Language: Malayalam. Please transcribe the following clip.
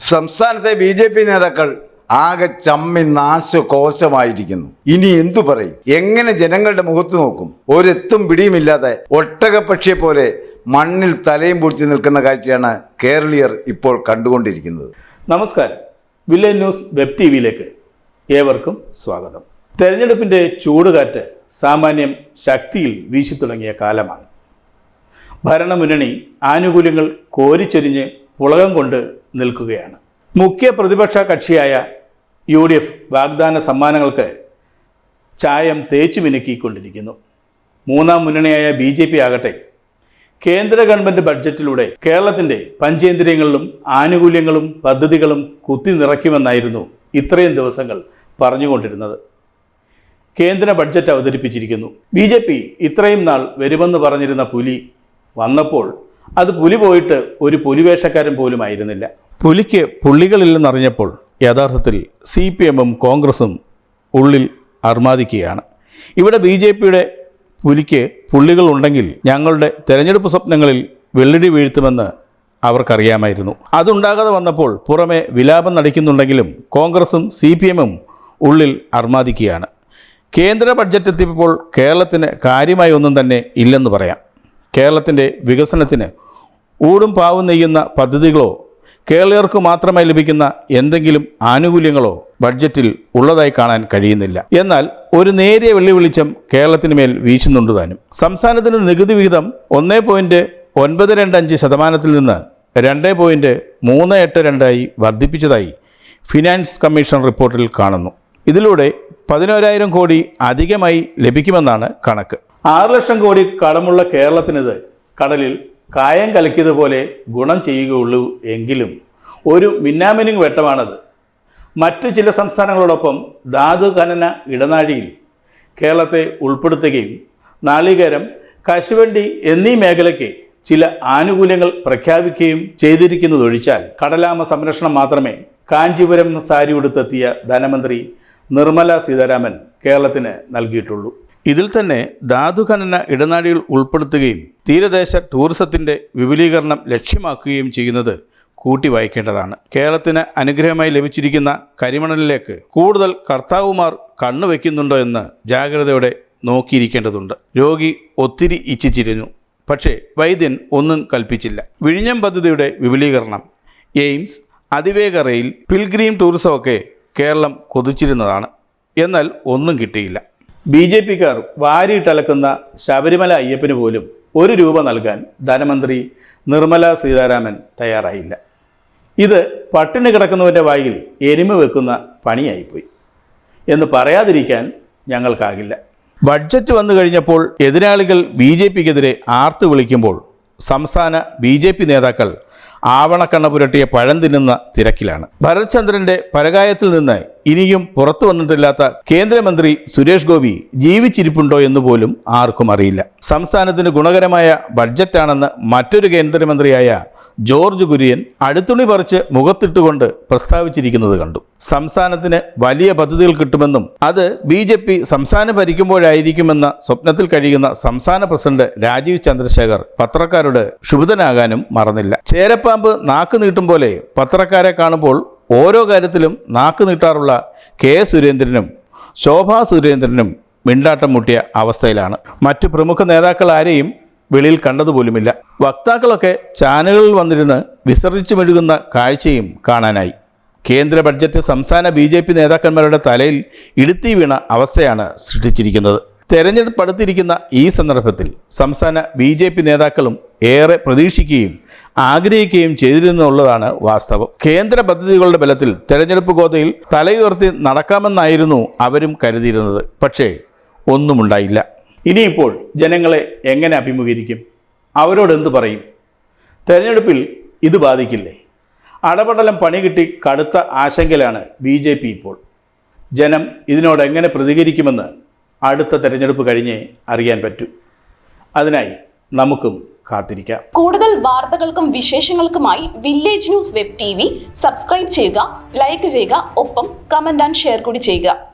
സംസ്ഥാനത്തെ ബി ജെ പി നേതാക്കൾ ആകെ ചമ്മി നാശകോശമായിരിക്കുന്നു ഇനി എന്തു പറയും? എങ്ങനെ ജനങ്ങളുടെ മുഖത്ത് നോക്കും? ഒരെത്തും പിടിയുമില്ലാതെ ഒട്ടകപ്പക്ഷിയെ പോലെ മണ്ണിൽ തലയും പൂഴ്ത്തി നിൽക്കുന്ന കാഴ്ചയാണ് കേരളീയർ ഇപ്പോൾ കണ്ടുകൊണ്ടിരിക്കുന്നത്. നമസ്കാരം. വില്ലേജ് ന്യൂസ് വെബ് ടി വിയിലേക്ക് ഏവർക്കും സ്വാഗതം. തെരഞ്ഞെടുപ്പിന്റെ ചൂടുകാറ്റ് സാമാന്യം ശക്തിയിൽ വീശിത്തുടങ്ങിയ കാലമാണ്. ഭരണമുന്നണി ആനുകൂല്യങ്ങൾ കോരിച്ചൊരിഞ്ഞ് പുളകം കൊണ്ട് നിൽക്കുകയാണ്. മുഖ്യ പ്രതിപക്ഷ കക്ഷിയായ യു ഡി എഫ് വാഗ്ദാന സമ്മാനങ്ങൾക്ക് ചായം തേച്ചു മിനുക്കിക്കൊണ്ടിരിക്കുന്നു. മൂന്നാം മുന്നണിയായ ബി ജെ പി ആകട്ടെ കേന്ദ്ര ഗവൺമെന്റ് ബഡ്ജറ്റിലൂടെ കേരളത്തിന്റെ പഞ്ചേന്ദ്രിയങ്ങളിലും ആനുകൂല്യങ്ങളും പദ്ധതികളും കുത്തി നിറയ്ക്കുമെന്നായിരുന്നു ഇത്രയും ദിവസങ്ങൾ പറഞ്ഞുകൊണ്ടിരുന്നത്. കേന്ദ്ര ബഡ്ജറ്റ് അവതരിപ്പിച്ചിരിക്കുന്നു. ബി ജെ പി ഇത്രയും നാൾ വരുമെന്ന് പറഞ്ഞിരുന്ന പുലി വന്നപ്പോൾ അത് പുലി പോയിട്ട് ഒരു പുലിവേഷക്കാരൻ പോലും ആയിരുന്നില്ല. പുലിക്ക് പുള്ളികളില്ലെന്നറിഞ്ഞപ്പോൾ യഥാർത്ഥത്തിൽ സി പി എമ്മും കോൺഗ്രസും ഉള്ളിൽ അർമാദിക്കുകയാണ്. ഇവിടെ ബി ജെ പിയുടെ പുലിക്ക് പുള്ളികളുണ്ടെങ്കിൽ ഞങ്ങളുടെ തെരഞ്ഞെടുപ്പ് സ്വപ്നങ്ങളിൽ വെള്ളിടി വീഴ്ത്തുമെന്ന് അവർക്കറിയാമായിരുന്നു. അതുണ്ടാകാതെ വന്നപ്പോൾ പുറമെ വിലാപം നടിക്കുന്നുണ്ടെങ്കിലും കോൺഗ്രസും സി പി എമ്മും ഉള്ളിൽ അർമാദിക്കുകയാണ്. കേന്ദ്ര ബഡ്ജറ്റ് എത്തിയപ്പോൾ കേരളത്തിന് കാര്യമായി ഒന്നും തന്നെ ഇല്ലെന്ന് പറയാം. കേരളത്തിന്റെ വികസനത്തിന് ഊടും പാവും നെയ്യുന്ന പദ്ധതികളോ കേരളീയർക്ക് മാത്രമായി ലഭിക്കുന്ന എന്തെങ്കിലും ആനുകൂല്യങ്ങളോ ബഡ്ജറ്റിൽ ഉള്ളതായി കാണാൻ കഴിയുന്നില്ല. എന്നാൽ ഒരു നേരിയ വെള്ളിവെളിച്ചം കേരളത്തിന് മേൽ വീശുന്നുണ്ട് താനും. സംസ്ഥാനത്തിന് നികുതി വിഹിതം ഒന്നേ പോയിന്റ് ഒൻപത് രണ്ട് അഞ്ച് ശതമാനത്തിൽ നിന്ന് രണ്ട് പോയിന്റ് മൂന്ന് എട്ട് രണ്ടായി വർദ്ധിപ്പിച്ചതായി ഫിനാൻസ് കമ്മീഷൻ റിപ്പോർട്ടിൽ കാണുന്നു. ഇതിലൂടെ പതിനോരായിരം കോടി അധികമായി ലഭിക്കുമെന്നാണ് കണക്ക്. ആറ് ലക്ഷം കോടി കടമുള്ള കേരളത്തിനിത് കടലിൽ കായം കലക്കിയതുപോലെ ഗുണം ചെയ്യുകയുള്ളൂ എങ്കിലും ഒരു മിന്നാമിനിങ് വെട്ടമാണത്. മറ്റു ചില സംസ്ഥാനങ്ങളോടൊപ്പം ധാതു ഖനന ഇടനാഴിയിൽ കേരളത്തെ ഉൾപ്പെടുത്തുകയും നാളികേരം കശുവണ്ടി എന്നീ മേഖലയ്ക്ക് ചില ആനുകൂല്യങ്ങൾ പ്രഖ്യാപിക്കുകയും ചെയ്തിരിക്കുന്നതൊഴിച്ചാൽ കടലാമ സംരക്ഷണം മാത്രമേ കാഞ്ചീപുരം സാരി ഉടുത്തെത്തിയ ധനമന്ത്രി നിർമ്മല സീതാരാമൻ കേരളത്തിന് നൽകിയിട്ടുള്ളൂ. ഇതിൽ തന്നെ ധാതുഖനന ഇടനാഴികൾ ഉൾപ്പെടുത്തുകയും തീരദേശ ടൂറിസത്തിന്റെ വിപുലീകരണം ലക്ഷ്യമാക്കുകയും ചെയ്യുന്നത് കൂട്ടി വായിക്കേണ്ടതാണ്. കേരളത്തിന് അനുഗ്രഹമായി ലഭിച്ചിരിക്കുന്ന കരിമണലിലേക്ക് കൂടുതൽ കർത്താവുമാർ കണ്ണുവെക്കുന്നുണ്ടോ എന്ന് ജാഗ്രതയോടെ നോക്കിയിരിക്കേണ്ടതുണ്ട്. രോഗി ഒത്തിരി ഇച്ഛിച്ചിരുന്നു. പക്ഷേ വൈദ്യൻ ഒന്നും കൽപ്പിച്ചില്ല. വിഴിഞ്ഞം പദ്ധതിയുടെ വിപുലീകരണം എയിംസ് അതിവേഗ റെയിൽ പിൽഗ്രീം ടൂറിസമൊക്കെ കേരളം കൊതിച്ചിരുന്നതാണ്. എന്നാൽ ഒന്നും കിട്ടിയില്ല. ബി ജെ പിക്കാർ വാരിയിട്ടലക്കുന്ന ശബരിമല അയ്യപ്പന് പോലും ഒരു രൂപ നൽകാൻ ധനമന്ത്രി നിർമ്മല സീതാരാമൻ തയ്യാറായില്ല. ഇത് പട്ടിണി കിടക്കുന്നവന്റെ വായിൽ എരുമ വെക്കുന്ന പണിയായിപ്പോയി. എന്ന് പറയാതിരിക്കാൻ ഞങ്ങൾക്കാകില്ല. ബഡ്ജറ്റ് വന്നു കഴിഞ്ഞപ്പോൾ എതിരാളികൾ ബി ജെ പിക്കെതിരെ ആർത്ത് വിളിക്കുമ്പോൾ സംസ്ഥാന ബി ജെ പി നേതാക്കൾ ആവണക്കണ്ണ പുരട്ടിയ പഴം തിന്നുന്ന തിരക്കിലാണ്. ഭരത്ചന്ദ്രന്റെ പരകായത്തിൽ നിന്ന് ഇനിയും പുറത്തു വന്നിട്ടില്ലാത്ത കേന്ദ്രമന്ത്രി സുരേഷ് ഗോപി ജീവിച്ചിരിപ്പുണ്ടോ എന്ന് പോലും ആർക്കും അറിയില്ല. സംസ്ഥാനത്തിന് ഗുണകരമായ ബഡ്ജറ്റാണെന്ന് മറ്റൊരു കേന്ദ്രമന്ത്രിയായ ജോർജ് കുര്യൻ അടുത്തുണി പറിച്ച് മുഖത്തിട്ടുകൊണ്ട് പ്രസ്താവിച്ചിരിക്കുന്നത് കണ്ടു. സംസ്ഥാനത്തിന് വലിയ പദ്ധതികൾ കിട്ടുമെന്നും അത് ബി ജെ പി സംസ്ഥാനം ഭരിക്കുമ്പോഴായിരിക്കുമെന്ന സ്വപ്നത്തിൽ കഴിയുന്ന സംസ്ഥാന പ്രസിഡന്റ് രാജീവ് ചന്ദ്രശേഖർ പത്രക്കാരോട് ക്ഷുഭിതനാകാനും മറന്നില്ല. ചേരപ്പാമ്പ് നാക്ക് നീട്ടും പോലെ പത്രക്കാരെ കാണുമ്പോൾ ഓരോ കാര്യത്തിലും നാക്ക് നീട്ടാറുള്ള കെ സുരേന്ദ്രനും ശോഭാ സുരേന്ദ്രനും മിണ്ടാട്ടം മുട്ടിയ അവസ്ഥയിലാണ്. മറ്റു പ്രമുഖ നേതാക്കൾ ആരെയും വെളിയിൽ കണ്ടതുപോലുമില്ല. വക്താക്കളൊക്കെ ചാനലുകളിൽ വന്നിരുന്ന് വിസർജിച്ചു മെഴുകുന്ന കാഴ്ചയും കാണാനായി. കേന്ദ്ര ബഡ്ജറ്റ് സംസ്ഥാന ബി ജെ പി നേതാക്കന്മാരുടെ തലയിൽ ഇടുത്തി വീണ അവസ്ഥയാണ് സൃഷ്ടിച്ചിരിക്കുന്നത്. തെരഞ്ഞെടുപ്പ് അടുത്തിരിക്കുന്ന ഈ സന്ദർഭത്തിൽ സംസ്ഥാന ബി ജെ പി നേതാക്കളും ഏറെ പ്രതീക്ഷിക്കുകയും ആഗ്രഹിക്കുകയും ചെയ്തിരുന്നുള്ളതാണ് വാസ്തവം. കേന്ദ്ര പദ്ധതികളുടെ ബലത്തിൽ തെരഞ്ഞെടുപ്പ് ഗോതയിൽ തലയുയർത്തി നടക്കാമെന്നായിരുന്നു അവരും കരുതിയിരുന്നത്. പക്ഷേ ഒന്നുമുണ്ടായില്ല. ഇനിയിപ്പോൾ ജനങ്ങളെ എങ്ങനെ അഭിമുഖീകരിക്കും? അവരോട് എന്തു പറയും? തെരഞ്ഞെടുപ്പിൽ ഇത് ബാധിക്കില്ലേ? അടപടലം പണി കിട്ടി കടുത്ത ആശങ്കയിലാണ് ബി ജെ പി ഇപ്പോൾ. ജനം ഇതിനോട് എങ്ങനെ പ്രതികരിക്കുമെന്ന് അടുത്ത തെരഞ്ഞെടുപ്പ് കഴിഞ്ഞേ അറിയാൻ പറ്റൂ. അതിനായി നമുക്കും കാത്തിരിക്കാം. കൂടുതൽ വാർത്തകൾക്കും വിശേഷങ്ങൾക്കുമായി village news web T subscribe ചെയ്യുക ലൈക്ക് ചെയ്യുക ഒപ്പം കമന്റ് ആൻഡ് ഷെയർ കൂടി ചെയ്യുക.